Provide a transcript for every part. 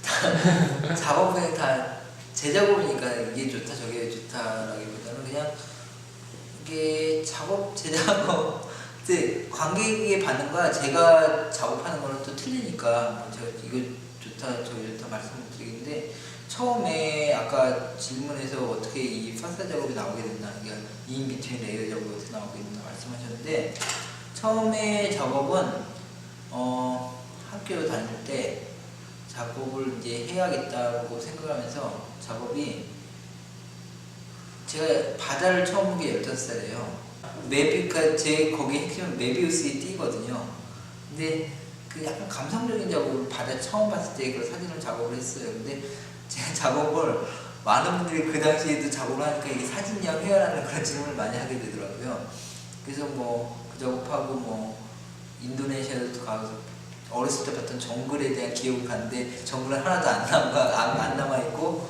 작업은 다 제작업이니까 이게 좋다 저게 좋다라기보다는 그냥 이게 작업 제작업 근데 관객의 반응과 제가 작업하는 거는 또 틀리니까. 뭐 제가 이거 좋다 저거 좋다 말씀을 드리는데 처음에 아까 질문에서 어떻게 이 파사 작업이 나오게 됐나 이게 인 비트윈 레이어 작업이 어떻게 나오게 됐나 말씀하셨는데 처음에 작업은 어 학교 다닐 때 작업을 이제 해야겠다고 생각하면서 작업이 제가 바다를 처음 본 게 15살이에요. 메비가 제 거기 핵심은 메비우스의 띠거든요. 근데 그 약간 감성적인 작업을 바다 처음 봤을 때 그 사진을 작업을 했어요. 근데 제가 작업을 많은 분들이 그 당시에도 작업을 하니까 이게 사진이야 회화라는 그런 질문을 많이 하게 되더라고요. 그래서 뭐 그 작업하고 뭐 인도네시아도 가서 어렸을 때 봤던 정글에 대한 기억을 갔는데 정글은 하나도 안 남아 안, 안 남아 있고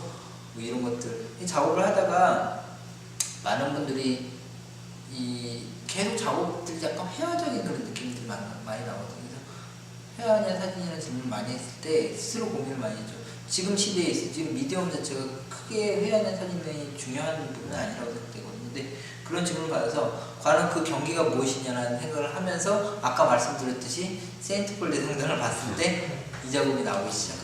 뭐 이런 것들 이 작업을 하다가 많은 분들이 이 계속 작업들 약간 회화적인 그런 많이 나거든요. 그래서 회화냐 사진이냐 질문을 많이 했을 때 스스로 고민을 많이 했죠. 지금 시대에 있어 지금 미디엄 자체가 크게 회화냐 사진이 중요한 부분은 아니라고 생각되거든요. 근데 그런 질문을 받아서 과연 그 경기가 무엇이냐라는 생각을 하면서 아까 말씀드렸듯이 세인트폴 대성전을 봤을 때 이 작업이 나오기 시작.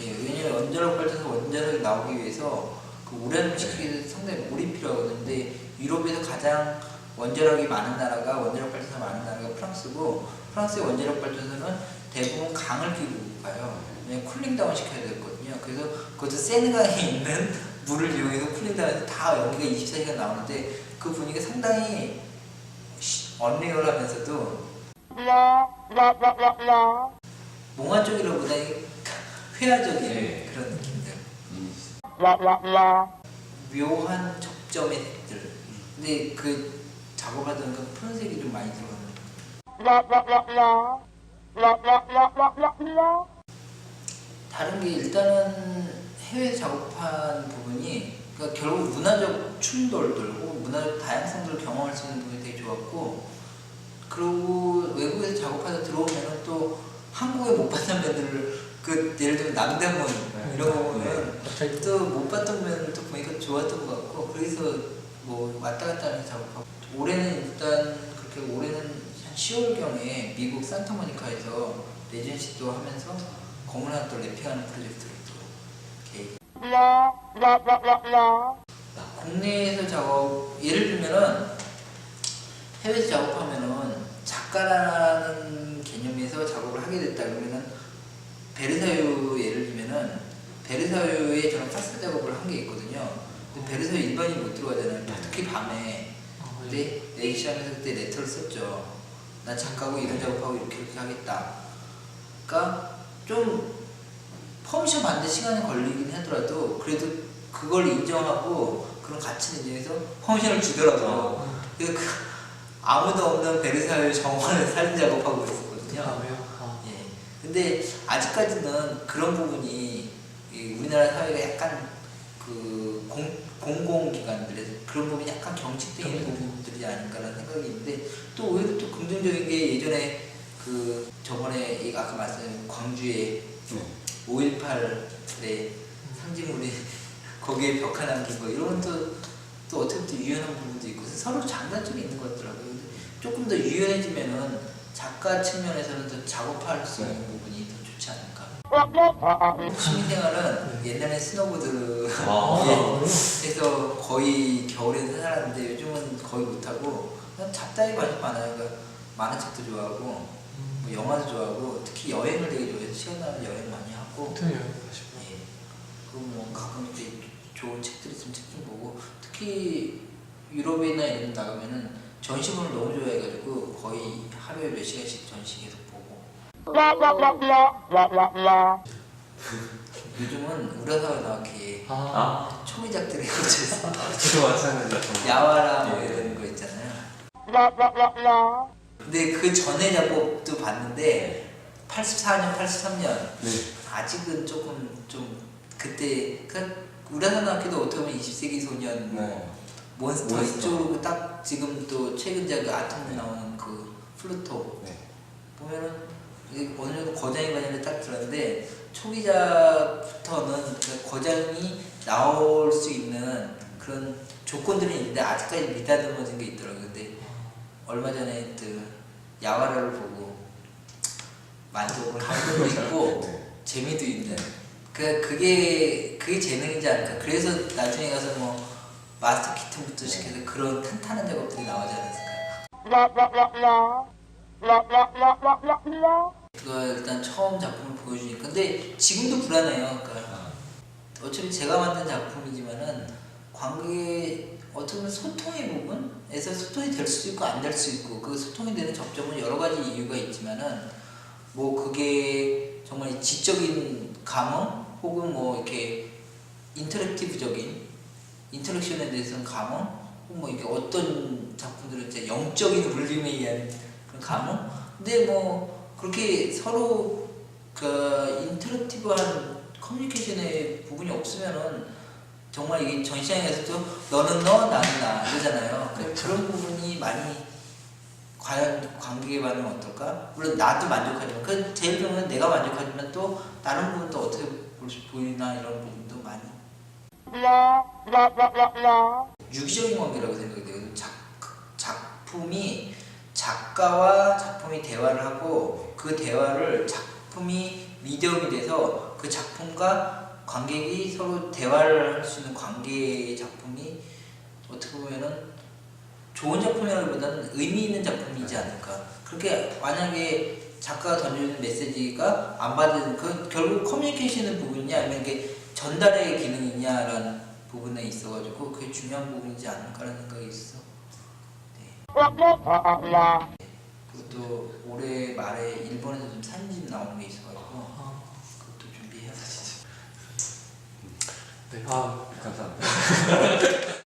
예, 왜냐면 원자력 발전소 원자력이 나오기 위해서 그 시키기 위해서 상당히 물이 필요하거든요. 근데 유럽에서 가장 원자력이 많은 나라가 원자력 발전소가 많은 나라가 프랑스고 프랑스의 원자력 발전소는 대부분 강을 끼고 가요. 쿨링다운 시켜야 되거든요. 그래서 그것도 세느강에 있는 물을 이용해서 쿨링다운해서 다 연기가 24시간 나오는데 그 분위기가 상당히 언리얼하면서도 몽환 쪽이라보다 회화적인 네. 그런 느낌들. la 묘한 접점의 색들. 근데 그 작업하던 그 푸른색이 좀 많이 들어가는 다른 게 일단은 해외 작업한 부분이 그러니까 결국 문화적 충돌 돌고 문화적 다양성들을 경험할 수 있는 부분이 되게 좋았고 그리고 외국에서 작업하다 들어오면 또 한국에 못 봤던 면들을 그 예를 들면 남대문 이런 거 보면 또 못 봤던 면을 또 보니까 좋았던 것 같고 그래서 뭐 왔다 갔다 하는 작업하고. 올해는 일단 그렇게 올해는 한 10월경에 미국 산타모니카에서 레전시도 하면서 하나 또 랩핑하는 프로젝트를 또 계획 la 국내에서 작업 예를 들면은 해외에서 작업하면은 작가라는 개념에서 작업을 하게 됐다 그러면은 베르사유 예를 들면은 베르사유에 저는 파스 작업을 한 게 있거든요. 근데 베르사유 일반인이 못 들어가잖아요. 특히 밤에. 근데 에이시아에서 그때 레터를 썼죠. 나 작가고 이런 작업하고 이렇게 이렇게 하겠다. 그러니까 좀 퍼미션 받는 시간이 걸리긴 하더라도 그래도 그걸 인정하고 그런 가치를 인정해서 퍼미션을 주더라고요. 그래서 그 아무도 없는 베르사유 정원을 사진 작업하고 있었거든요. 아, 예. 근데 아직까지는 그런 부분이 이 우리나라 사회가 약간 그 공, 공공기관들에서 그런 부분이 약간 경직되는 부분들이 아닌가라는 생각이 있는데 또 오히려 또 긍정적인 게 예전에 그 저번에 이 아까 말씀드린 광주에 5.18의 상징물이 거기에 벽화 남긴 거 이런 또, 또 어떻게 보면 또 유연한 부분도 있고 서로 장단점이 있는 것 같더라고요. 조금 더 유연해지면은 작가 측면에서는 더 작업할 수 있는 부분이 취미생활은 옛날에 스노보드 아. 예, 거의 겨울에는 살았는데 요즘은 거의 못하고 잡다이 관심 많아요. 그러니까 만화책도 좋아하고 뭐 영화도 좋아하고 특히 여행을 되게 좋아해서 시간 나면 여행 많이 하고 여행 예. 그리고 뭐 가끔 이제 좋은 책들 있으면 책 좀 보고 특히 유럽이나 이런 데 나가면은 전시물을 너무 좋아해가지고 거의 하루에 몇 시간씩 전시 계속 요즘은 우라사와 나와키 아, 초미작들이 꽂혀있어 저도 마찬가지다 야와라 뭐 예. 이런 거 있잖아요 근데 그 전에 작업도 봤는데 84년 83년 네. 아직은 조금 좀 그때 그 우라사 나와키도 어떻게 보면 20세기 소년 뭐 네. 몬스터, 몬스터. 이쪽으로 딱 지금 또 최근 작 그 아톰에 나오는 그 플루토 네. 보면은 정도 거장이 관련을 딱 들었는데 초기작부터는 그 거장이 나올 수 있는 그런 조건들이 있는데 아직까지 미다듬어진 게 있더라고요. 근데 얼마 전에 그 야화를 보고 만족을 한 것도 있고 네. 재미도 있는 그 그게 그게 재능이지 않을까. 그래서 나중에 가서 뭐 마스터 키튼부터 시켜서 그런 탄탄한 작업들이 나오지 않았을까. 그거 일단 처음 작품을 보여주니까. 근데 지금도 불안해요. 그러니까 어차피 제가 만든 작품이지만은 관계 어떻게 보면 소통의 부분에서 소통이 될 수도 있고 안 될수 있고 그 소통이 되는 접점은 여러 가지 이유가 있지만은 뭐 그게 정말 지적인 감흥 혹은 뭐 이렇게 인터랙티브적인 인터랙션에 대해서는 감흥 혹은 뭐 이게 어떤 작품들은 이제 영적인 울림에 의한 그런 감흥? 근데 뭐 그렇게 서로 그 인터랙티브한 커뮤니케이션의 부분이 없으면은 정말 이게 전시장에서도 너는 너 나는 나 이러잖아요. 그 그런 부분이 많이 과연 관계 반응 어떨까? 물론 나도 만족하지만 그 제일 건 내가 만족하지만 또 다른 부분도 어떻게 볼수 보이나 이런 부분도 많이. 유기적인 관계라고 생각이 돼요. 작, 작품이 작가와 작품이 대화를 하고 그 대화를 작품이 미디엄이 돼서 그 작품과 관객이 서로 대화를 할 수 있는 관계의 작품이 어떻게 보면은 좋은 작품이라기보다는 의미 있는 작품이지 않을까. 그렇게 만약에 작가가 던져주는 메시지가 안 받은 그 결국 커뮤니케이션의 부분이냐 아니면 이게 전달의 기능이냐라는 부분에 있어가지고 그게 중요한 부분이지 않을까라는 생각이 있어. 네. 그것도 올해 말에 일본에서 좀 사진집 나오는 게 있어가지고 그것도 준비해야 돼. 네. 아 감사합니다.